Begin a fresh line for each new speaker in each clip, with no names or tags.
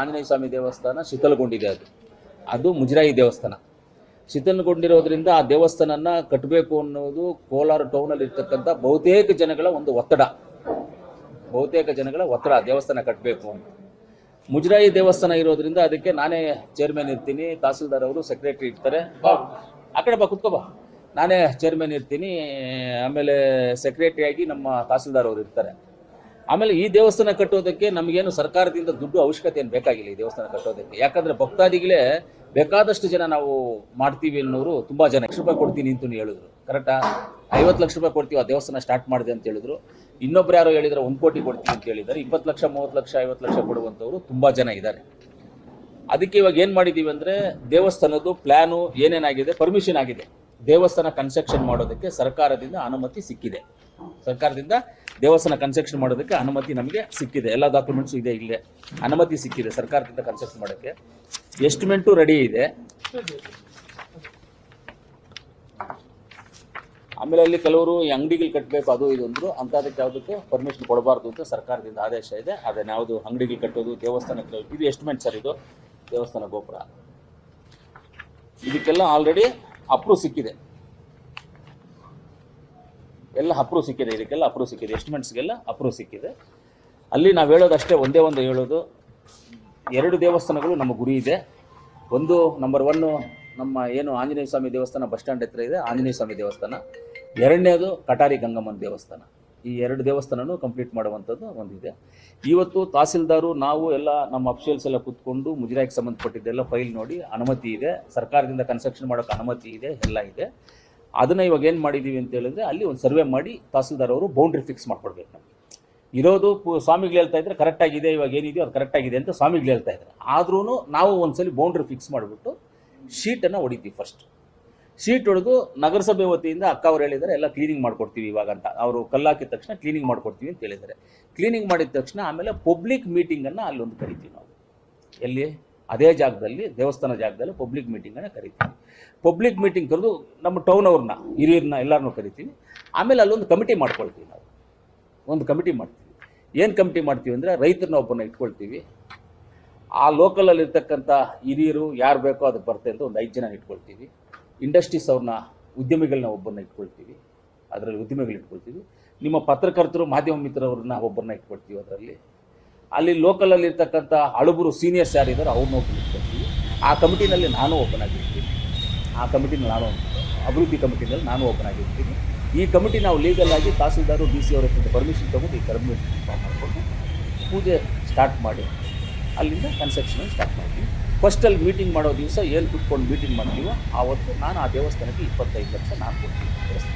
ಆಂಜನೇಯ ಸ್ವಾಮಿ ದೇವಸ್ಥಾನ ಶಿಥಲಗೊಂಡಿದೆ ಅದು. ಅದು ಮುಜರಾಯಿ ದೇವಸ್ಥಾನ. ಶಿಥಲಗೊಂಡಿರೋದ್ರಿಂದ ಆ ದೇವಸ್ಥಾನನ ಕಟ್ಟಬೇಕು ಅನ್ನೋದು ಕೋಲಾರ ಟೌನಲ್ಲಿ ಇರ್ತಕ್ಕಂಥ ಬಹುತೇಕ ಜನಗಳ ಒಂದು ಒತ್ತಡ. ಬಹುತೇಕ ಜನಗಳ ಒತ್ತಡ ದೇವಸ್ಥಾನ ಕಟ್ಟಬೇಕು ಅಂತ. ಮುಜರಾಯಿ ದೇವಸ್ಥಾನ ಇರೋದ್ರಿಂದ ಅದಕ್ಕೆ ನಾನೇ ಚೇರ್ಮನ್ ಇರ್ತೀನಿ, ತಹಸೀಲ್ದಾರ್ ಅವರು ಸೆಕ್ರೆಟರಿ ಇರ್ತಾರೆ. ಆ ಕಡೆ ಬಾ ಕುತ್ಕೋಬಾ ನಾನೇ ಚೇರ್ಮನ್ ಇರ್ತೀನಿ, ಆಮೇಲೆ ಸೆಕ್ರೆಟರಿ ಆಗಿ ನಮ್ಮ ತಹಸೀಲ್ದಾರ್ ಅವರು ಇರ್ತಾರೆ. ಆಮೇಲೆ ಈ ದೇವಸ್ಥಾನ ಕಟ್ಟೋದಕ್ಕೆ ನಮಗೇನು ಸರ್ಕಾರದಿಂದ ದುಡ್ಡು ಅವಶ್ಯಕತೆ ಏನು ಬೇಕಾಗಿಲ್ಲ ಈ ದೇವಸ್ಥಾನ ಕಟ್ಟೋದಕ್ಕೆ ಯಾಕಂದ್ರೆ ಭಕ್ತಾದಿಗಳೇ ಬೇಕಾದಷ್ಟು ಜನ ನಾವು ಮಾಡ್ತೀವಿ ಅನ್ನೋರು ತುಂಬಾ ಜನ. ಲಕ್ಷ ರೂಪಾಯಿ ಕೊಡ್ತೀನಿ ಅಂತ ಹೇಳಿದ್ರು. ಕರೆಕ್ಟಾ ಐವತ್ತು ಲಕ್ಷ ರೂಪಾಯಿ ಕೊಡ್ತೀವಿ, ಆ ದೇವಸ್ಥಾನ ಸ್ಟಾರ್ಟ್ ಮಾಡಿದೆ ಅಂತ ಹೇಳಿದ್ರು. ಇನ್ನೊಬ್ರು ಯಾರು ಹೇಳಿದ್ರೆ ಒಂದು ಕೋಟಿ ಕೊಡ್ತೀವಿ ಅಂತ ಹೇಳಿದ್ದಾರೆ. ಇಪ್ಪತ್ತು ಲಕ್ಷ, ಮೂವತ್ತು ಲಕ್ಷ, ಐವತ್ತು ಲಕ್ಷ ಕೊಡುವಂಥವ್ರು ತುಂಬಾ ಜನ ಇದ್ದಾರೆ. ಅದಕ್ಕೆ ಇವಾಗ ಏನ್ ಮಾಡಿದೀವಿ ಅಂದ್ರೆ ದೇವಸ್ಥಾನದ್ದು ಪ್ಲ್ಯಾನು ಏನೇನಾಗಿದೆ? ಪರ್ಮಿಷನ್ ಆಗಿದೆ. ದೇವಸ್ಥಾನ ಕನ್ಸ್ಟ್ರಕ್ಷನ್ ಮಾಡೋದಕ್ಕೆ ಸರ್ಕಾರದಿಂದ ಅನುಮತಿ ಸಿಕ್ಕಿದೆ. ಸರ್ಕಾರದಿಂದ ದೇವಸ್ಥಾನ ಕನ್ಸ್ಟ್ರಕ್ಷನ್ ಮಾಡೋದಕ್ಕೆ ಅನುಮತಿ ನಮಗೆ ಸಿಕ್ಕಿದೆ. ಎಲ್ಲ ಡಾಕ್ಯುಮೆಂಟ್ಸ್ ಇದೆ ಇಲ್ಲೇ. ಅನುಮತಿ ಸಿಕ್ಕಿದೆ ಸರ್ಕಾರದಿಂದ ಕನ್ಸ್ಟ್ರಕ್ಷನ್ ಮಾಡೋಕ್ಕೆ. ಎಸ್ಟಿಮೇಟು ರೆಡಿ ಇದೆ. ಆಮೇಲೆ ಅಲ್ಲಿ ಕೆಲವರು ಅಂಗಡಿಗಳು ಕಟ್ಟಬೇಕು ಅದು ಇದು ಅಂದ್ರು ಅಂಥದಕ್ಕೆ ಯಾವುದಕ್ಕೆ ಪರ್ಮಿಷನ್ ಕೊಡಬಾರ್ದು ಅಂತ ಸರ್ಕಾರದಿಂದ ಆದೇಶ ಇದೆ. ಅದನ್ನ ಯಾವುದು ಅಂಗಡಿಗಳು ಕಟ್ಟೋದು ದೇವಸ್ಥಾನಕ್ಕೆ ಇದು ಎಸ್ಟಿಮೇಟ್ ಸರ್ ಇದು. ದೇವಸ್ಥಾನ ಗೋಪುರ. ಇದಕ್ಕೆಲ್ಲ ಆಲ್ರೆಡಿ ಅಪ್ರೂವ್ ಸಿಕ್ಕಿದೆ. ಎಲ್ಲ ಅಪ್ರೂವ್ ಸಿಕ್ಕಿದೆ. ಇದಕ್ಕೆಲ್ಲ ಅಪ್ರೂವ್ ಸಿಕ್ಕಿದೆ. ಎಸ್ಟಿಮೇಟ್ಸ್ಗೆಲ್ಲ ಅಪ್ರೂವ್ ಸಿಕ್ಕಿದೆ. ಅಲ್ಲಿ ನಾವು ಹೇಳೋದಷ್ಟೇ, ಒಂದೇ ಒಂದು ಹೇಳೋದು. ಎರಡು ದೇವಸ್ಥಾನಗಳು ನಮ್ಮ ಗುರಿ ಇದೆ. ಒಂದು ನಂಬರ್ ಒನ್ನು ನಮ್ಮ ಏನು ಆಂಜನೇಯ ಸ್ವಾಮಿ ದೇವಸ್ಥಾನ, ಬಸ್ ಸ್ಟ್ಯಾಂಡ್ ಹತ್ರ ಇದೆ, ಆಂಜನೇಯ ಸ್ವಾಮಿ ದೇವಸ್ಥಾನ. ಎರಡನೇದು ಕಟಾರಿ ಗಂಗಮ್ಮನ ದೇವಸ್ಥಾನ. ಈ ಎರಡು ದೇವಸ್ಥಾನನೂ ಕಂಪ್ಲೀಟ್ ಮಾಡುವಂಥದ್ದು ಒಂದಿದೆ. ಇವತ್ತು ತಹಸೀಲ್ದಾರು, ನಾವು ಎಲ್ಲ ನಮ್ಮ ಅಫಿಷಿಯಲ್ಸ್ ಎಲ್ಲ ಕೂತ್ಕೊಂಡು ಮುಜರಾಯಿಗೆ ಸಂಬಂಧಪಟ್ಟಿದ್ದೆಲ್ಲ ಫೈಲ್ ನೋಡಿ, ಅನುಮತಿ ಇದೆ. ಸರ್ಕಾರದಿಂದ ಕನ್ಸ್ಟ್ರಕ್ಷನ್ ಮಾಡೋಕೆ ಅನುಮತಿ ಇದೆ, ಎಲ್ಲ ಇದೆ. ಅದನ್ನ ಇವಾಗ ಏನು ಮಾಡಿದ್ದೀವಿ ಅಂತ ಹೇಳಿದ್ರೆ ಅಲ್ಲಿ ಒಂದು ಸರ್ವೆ ಮಾಡಿ ತಹಸೀಲ್ದಾರ್ ಅವರು ಬೌಂಡ್ರಿ ಫಿಕ್ಸ್ ಮಾಡ್ಕೊಡ್ಬೇಕು ನಮಗೆ. ಇರೋದು ಸ್ವಾಮಿಗಳು ಹೇಳ್ತಾ ಇದ್ರೆ ಕರೆಕ್ಟಾಗಿದೆ ಇವಾಗ ಏನಿದೆಯೋ ಅದು ಕರೆಕ್ಟಾಗಿದೆ ಅಂತ ಸ್ವಾಮಿಗಳು ಹೇಳ್ತಾ ಇದ್ದಾರೆ. ಆದ್ರೂ ನಾವು ಒಂದ್ಸಲಿ ಬೌಂಡ್ರಿ ಫಿಕ್ಸ್ ಮಾಡಿಬಿಟ್ಟು ಶೀಟನ್ನು ಹೊಡಿತೀವಿ ಫಸ್ಟ್ ಶೀಟ್ ಹೊಡೆದು ನಗರಸಭೆ ವತಿಯಿಂದ ಅಕ್ಕ ಅವ್ರು ಹೇಳಿದ್ದಾರೆ, ಎಲ್ಲ ಕ್ಲೀನಿಂಗ್ ಮಾಡ್ಕೊಡ್ತೀವಿ ಇವಾಗ ಅಂತ. ಅವರು ಕಲ್ಲಾಕಿದ ತಕ್ಷಣ ಕ್ಲೀನಿಂಗ್ ಮಾಡ್ಕೊಡ್ತೀವಿ ಅಂತ ಹೇಳಿದ್ದಾರೆ. ಕ್ಲೀನಿಂಗ್ ಮಾಡಿದ ತಕ್ಷಣ ಆಮೇಲೆ ಪಬ್ಲಿಕ್ ಮೀಟಿಂಗನ್ನು ಅಲ್ಲೊಂದು ಕರಿತೀವಿ ನಾವು. ಎಲ್ಲಿ? ಅದೇ ಜಾಗದಲ್ಲಿ, ದೇವಸ್ಥಾನ ಜಾಗದಲ್ಲಿ ಪಬ್ಲಿಕ್ ಮೀಟಿಂಗನ್ನು ಕರಿತೀವಿ. ಪಬ್ಲಿಕ್ ಮೀಟಿಂಗ್ ಕರೆದು ನಮ್ಮ ಟೌನ್ ಅವ್ರನ್ನ, ಹಿರಿಯರನ್ನ ಎಲ್ಲರನ್ನೂ ಕರಿತೀವಿ. ಆಮೇಲೆ ಅಲ್ಲೊಂದು ಕಮಿಟಿ ಮಾಡ್ಕೊಳ್ತೀವಿ ನಾವು. ಒಂದು ಕಮಿಟಿ ಮಾಡ್ತೀವಿ. ಏನು ಕಮಿಟಿ ಮಾಡ್ತೀವಿ ಅಂದರೆ ರೈತರನ್ನ ಒಬ್ಬನ ಇಟ್ಕೊಳ್ತೀವಿ. ಆ ಲೋಕಲಲ್ಲಿ ಇರ್ತಕ್ಕಂಥ ಹಿರಿಯರು ಯಾರು ಬೇಕೋ ಅದಕ್ಕೆ ಬರುತ್ತೆ ಅಂತ ಒಂದು ಐದು ಜನ ಇಟ್ಕೊಳ್ತೀವಿ. ಇಂಡಸ್ಟ್ರೀಸ್ ಅವ್ರನ್ನ ಉದ್ಯಮಿಗಳನ್ನ ಒಬ್ಬರನ್ನ ಇಟ್ಕೊಳ್ತೀವಿ. ಅದರಲ್ಲಿ ಉದ್ಯಮಿಗಳು ಇಟ್ಕೊಳ್ತೀವಿ. ನಿಮ್ಮ ಪತ್ರಕರ್ತರು, ಮಾಧ್ಯಮ ಮಿತ್ರರವ್ರನ್ನ ಒಬ್ಬರನ್ನ ಇಟ್ಕೊಳ್ತೀವಿ ಅದರಲ್ಲಿ. ಅಲ್ಲಿ ಲೋಕಲಲ್ಲಿ ಇರ್ತಕ್ಕಂಥ ಹಳುಬರು ಸೀನಿಯರ್ಸ್ ಯಾರಿದ್ದಾರೆ ಅವ್ರನ್ನ ಇಟ್ಕೊಳ್ತೀವಿ ಆ ಕಮಿಟಿನಲ್ಲಿ ನಾನು ಓಪನ್ ಆಗಿರ್ತೀನಿ. ಆ ಕಮಿಟಿನಲ್ಲಿ ನಾನು ಅಭಿವೃದ್ಧಿ ಕಮಿಟಿನಲ್ಲಿ ನಾನು ಓಪನ್ ಆಗಿರ್ತೀನಿ. ಈ ಕಮಿಟಿ ನಾವು ಲೀಗಲ್ ಆಗಿ ತಹಸೀಲ್ದಾರು ಡಿ ಸಿ ಅವರ ಪರ್ಮಿಷನ್ ತಗೊಂಡು ಈ ಕಮಿಟಿ ಮಾಡಿಕೊಂಡು ಪೂಜೆ ಸ್ಟಾರ್ಟ್ ಮಾಡಿ ಅಲ್ಲಿಂದ ಕನ್ಸ್ಟ್ರಕ್ಷನ್ ಸ್ಟಾರ್ಟ್ ಮಾಡ್ತೀವಿ. ಫಸ್ಟಲ್ಲಿ ಮೀಟಿಂಗ್ ಮಾಡೋ ದಿವಸ ಏನು ಕುತ್ಕೊಂಡು ಮೀಟಿಂಗ್ ಮಾಡ್ತೀವೋ, ಆವತ್ತು ನಾನು ಆ ದೇವಸ್ಥಾನಕ್ಕೆ ಇಪ್ಪತ್ತೈದು ಲಕ್ಷ ನಾನು ಕೊಡ್ತೀನಿ.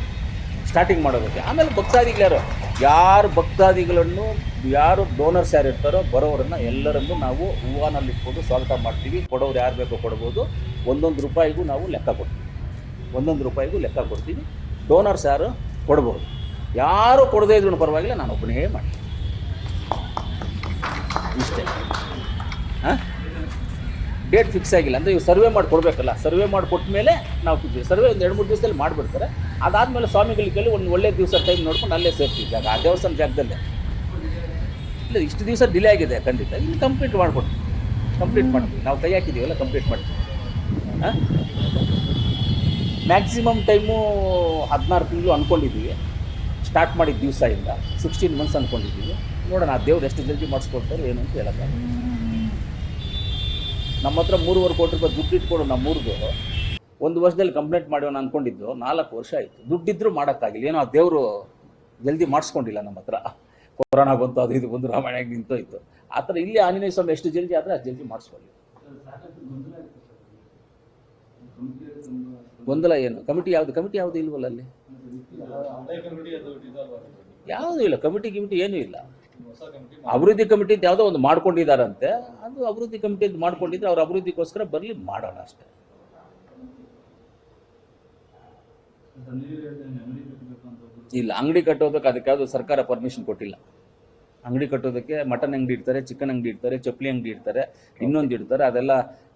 ಸ್ಟಾರ್ಟಿಂಗ್ ಮಾಡೋದಕ್ಕೆ. ಆಮೇಲೆ ಭಕ್ತಾದಿಗಳು ಯಾರು? ಭಕ್ತಾದಿಗಳನ್ನು, ಯಾರು ಡೋನರ್ಸ್ ಯಾರು ಇರ್ತಾರೋ ಬರೋರನ್ನು ಎಲ್ಲರನ್ನು ನಾವು ಹೂವಾನಲ್ಲಿ ಇಟ್ಕೊಂಡು ಸ್ವಾಗತ ಮಾಡ್ತೀವಿ. ಕೊಡೋರು ಯಾರು ಬೇಕೋ ಕೊಡ್ಬೋದು. ಒಂದೊಂದು ರೂಪಾಯಿಗೂ ನಾವು ಲೆಕ್ಕ ಕೊಡ್ತೀವಿ. ಒಂದೊಂದು ರೂಪಾಯಿಗೂ ಲೆಕ್ಕ ಕೊಡ್ತೀವಿ. ಡೋನರ್ಸ್ ಯಾರು? ಕೊಡ್ಬೋದು. ಯಾರು ಕೊಡದೇ ಇದ್ರು ಪರವಾಗಿಲ್ಲ, ನಾನು ಒಬ್ಬನೇ ಮಾಡ್ತೀನಿ. ಇಷ್ಟೇ. ಡೇಟ್ ಫಿಕ್ಸ್ ಆಗಿಲ್ಲ. ಅಂದರೆ ಇವು ಸರ್ವೆ ಮಾಡಿ ಕೊಡಬೇಕಲ್ಲ ಸರ್ವೆ ಮಾಡಿ ಕೊಟ್ಟ ಮೇಲೆ ನಾವು ಕೂತೀವಿ ಸರ್ವೆ ಒಂದು ಎರಡು ಮೂರು ದಿವಸದಲ್ಲಿ ಮಾಡಿಬಿಡ್ತಾರೆ. ಅದಾದಮೇಲೆ ಸ್ವಾಮಿಗಳಿಗೆ ಕೇಳಿ ಒಂದು ಒಳ್ಳೆ ದಿವಸ ಟೈಮ್ ನೋಡ್ಕೊಂಡು ಅಲ್ಲೇ ಸೇರ್ತೀವಿ. ಜಾಗ. ಆ ದೇವಸ್ಥಾನ ಜಾಗದಲ್ಲೇ. ಇಲ್ಲ, ಇಷ್ಟು ದಿವಸ ಡಿಲೇ ಆಗಿದೆ ಖಂಡಿತ. ಇಲ್ಲಿ ಕಂಪ್ಲೀಟ್ ಮಾಡಿಕೊಡ್ತೀವಿ ಕಂಪ್ಲೀಟ್ ಮಾಡ್ತೀವಿ ನಾವು ಕೈ ಹಾಕಿದ್ದೀವಲ್ಲ ಕಂಪ್ಲೀಟ್ ಮಾಡ್ತೀವಿ ಹಾಂ ಮ್ಯಾಕ್ಸಿಮಮ್ ಟೈಮು ಹದಿನಾರು ತಿಂಗಳು ಅಂದ್ಕೊಂಡಿದ್ದೀವಿ ಸ್ಟಾರ್ಟ್ ಮಾಡಿದ ದಿವಸದಿಂದ. ಸಿಕ್ಸ್ಟೀನ್ ಮಂತ್ಸ್ ಅಂದ್ಕೊಂಡಿದ್ದೀವಿ ನೋಡೋಣ, ಆ ದೇವ್ರು ಎಷ್ಟು ಜಲ್ದಿ ಮಾಡಿಸ್ಕೊಡ್ತಾರೆ, ಏನು ಅಂತ ಹೇಳೋಕ್ಕಾಗಲ್ಲ. ನಮ್ಮ ಹತ್ರ ಮೂರುವರೆ ಕೋಟಿ ರೂಪಾಯಿ ದುಡ್ಡು ಇಟ್ಕೊಡು ನಮ್ಮ ಊರಿಗೆ ಒಂದು ವರ್ಷದಲ್ಲಿ ಕಂಪ್ಲೇಂಟ್ ಮಾಡೋಣ ಅಂದ್ಕೊಂಡಿದ್ದು ನಾಲ್ಕು ವರ್ಷ ಆಯಿತು. ದುಡ್ಡಿದ್ರೂ ಮಾಡೋಕ್ಕಾಗಿಲ್ಲ. ಏನೋ ಆ ದೇವರು ಜಲ್ದಿ ಮಾಡಿಸ್ಕೊಂಡಿಲ್ಲ ನಮ್ಮ ಹತ್ರ. ಕೊರೋನಾ ಬಂತು, ಅದು ಇದು ಬಂದು ರಾಮಾಯಣ ನಿಂತೋಯ್ತು. ಆ ಥರ ಇಲ್ಲಿ ಆಂಜನೇಯ ಎಷ್ಟು ಜಲ್ದಿ ಆದರೆ ಅದು ಜಲ್ದಿ ಮಾಡಿಸ್ಕೊಳ್ಳಿ. ಗೊಂದಲ ಏನು? ಕಮಿಟಿ ಯಾವುದು? ಕಮಿಟಿ ಯಾವುದು ಇಲ್ವಲ್ಲ ಅಲ್ಲಿ? ಯಾವುದೂ ಇಲ್ಲ. ಕಮಿಟಿ ಗಿಮಿಟಿ ಏನೂ ಇಲ್ಲ. ಅಭಿವೃದ್ಧಿ ಕಮಿಟಿ ಯಾವುದೋ ಒಂದು ಮಾಡ್ಕೊಂಡಿದ್ದಾರಂತೆ ಅದು ಅಭಿವೃದ್ಧಿ ಅಂತ ಮಾಡ್ಕೊಂಡಿದ್ರೆ ಅವ್ರ ಅಭಿವೃದ್ಧಿಗೋಸ್ಕರ ಬರಲಿ ಮಾಡೋಣ ಅಷ್ಟೇ. ಇಲ್ಲ, ಅಂಗಡಿ ಕಟ್ಟೋದಕ್ಕೆ ಅದಕ್ಕೆ ಯಾವುದು ಸರ್ಕಾರ ಪರ್ಮಿಷನ್ ಕೊಟ್ಟಿಲ್ಲ. ಅಂಗಡಿ ಕಟ್ಟೋದಕ್ಕೆ ಮಟನ್ ಅಂಗಡಿ ಇಡ್ತಾರೆ ಚಿಕನ್ ಅಂಗಡಿ ಇಡ್ತಾರೆ, ಚಪ್ಪಲಿ ಅಂಗಡಿ ಇಡ್ತಾರೆ, ಇನ್ನೊಂದು ಇಡ್ತಾರೆ, ಅದೆಲ್ಲ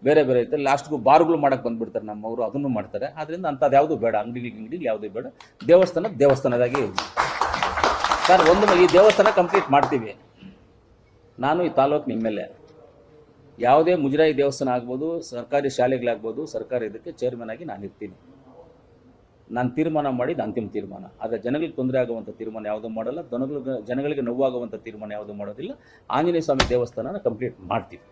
ಬೇರೆ ಬೇರೆ ಇರ್ತಾರೆ. ಲಾಸ್ಟ್ಗೂ ಬಾರ್ಗಳು ಮಾಡಕ್ಕೆ ಬಂದ್ಬಿಡ್ತಾರೆ ನಮ್ಮವರು, ಅದನ್ನು ಮಾಡ್ತಾರೆ. ಆದ್ರಿಂದ ಅಂಥದ್ದು ಯಾವುದು ಬೇಡ ಅಂಗಡಿ ಅಂಗಡಿ ಯಾವುದೇ ಬೇಡ. ದೇವಸ್ಥಾನ ದೇವಸ್ಥಾನದಾಗೆ ಇರಲಿ. ಸರ್ ಒಂದು ಈ ದೇವಸ್ಥಾನ ಕಂಪ್ಲೀಟ್ ಮಾಡ್ತೀವಿ. ನಾನು ಈ ತಾಲೂಕು ನಿಮ್ಮ ಮೇಲೆ ಯಾವುದೇ ಮುಜರಾಯಿ ದೇವಸ್ಥಾನ ಆಗ್ಬೋದು, ಸರ್ಕಾರಿ ಶಾಲೆಗಳಾಗ್ಬೋದು, ಸರ್ಕಾರಿ ಇದಕ್ಕೆ ಚೇರ್ಮನ್ ಆಗಿ ನಾನು ಇರ್ತೀನಿ. ನಾನು ತೀರ್ಮಾನ ಮಾಡಿದ ಅಂತಿಮ ತೀರ್ಮಾನ. ಆದರೆ ಜನಗಳಿಗೆ ತೊಂದರೆ ಆಗುವಂಥ ತೀರ್ಮಾನ ಯಾವುದೂ ಮಾಡಲ್ಲ, ಜನಗಳಿಗೆ ಜನಗಳಿಗೆ ನೋವಾಗುವಂಥ ತೀರ್ಮಾನ ಯಾವುದೂ ಮಾಡೋದಿಲ್ಲ. ಆಂಜನೇಯ ಸ್ವಾಮಿ ದೇವಸ್ಥಾನನ ಕಂಪ್ಲೀಟ್ ಮಾಡ್ತೀವಿ.